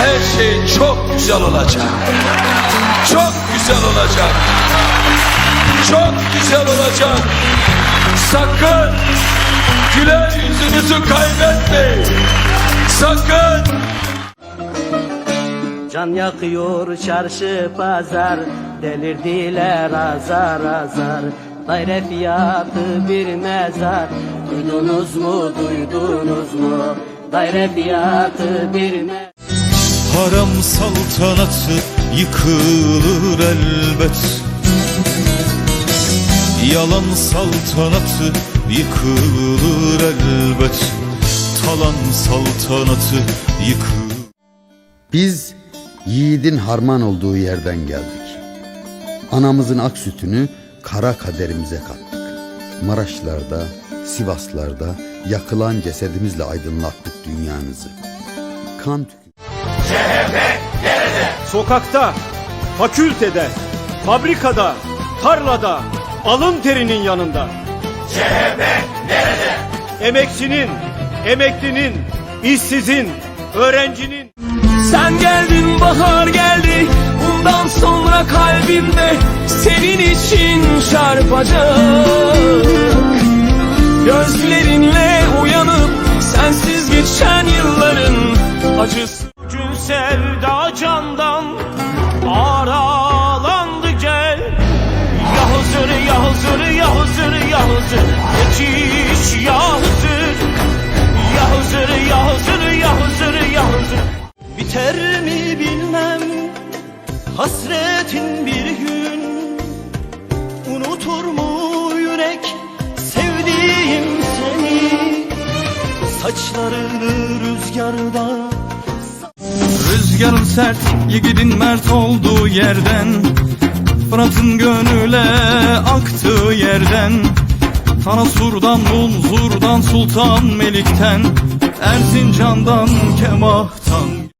her şey çok güzel olacak. Çok güzel olacak. Çok güzel olacak. Sakın güler yüzünüzü kaybetmeyin. Sakın. Can yakıyor çarşı pazar Delirdiler azar azar Daire fiyatı bir mezar Duydunuz mu duydunuz mu Daire fiyatı bir mezar Haram saltanatı yıkılır elbet Yalan saltanatı yıkılır elbet Talan saltanatı yıkılır Biz yiğidin harman olduğu yerden geldik. Anamızın ak sütünü kara kaderimize kattık. Maraşlarda, Sivaslarda yakılan cesedimizle aydınlattık dünyanızı. Kan tükü- Sokakta, fakültede, fabrikada, tarlada, alın terinin yanında. CHP nerede? Emekçinin, emeklinin, işsizin, öğrencinin. Sen geldin bahar geldi Bundan sonra kalbimde Senin için çarpacak Gözlerinle uyanıp Sensiz geçen yılların acısı sevda candan aralandı gel. Ya Hızır ya Hızır ya Hızır ya Hızır Yetiş ya Hızır Ya Hızır ya Hızır ya Hızır ya Hızır Biter mi bilmem hasretin bir gün. Unutur mu yürek sevdiğim seni? Saçlarını rüzgarda Rüzgarın sert, yiğidin mert olduğu yerden Fırat'ın gönüle aktığı yerden Tanasur'dan, Munzur'dan, Sultan Melik'ten Erzincan'dan, Kemah'tan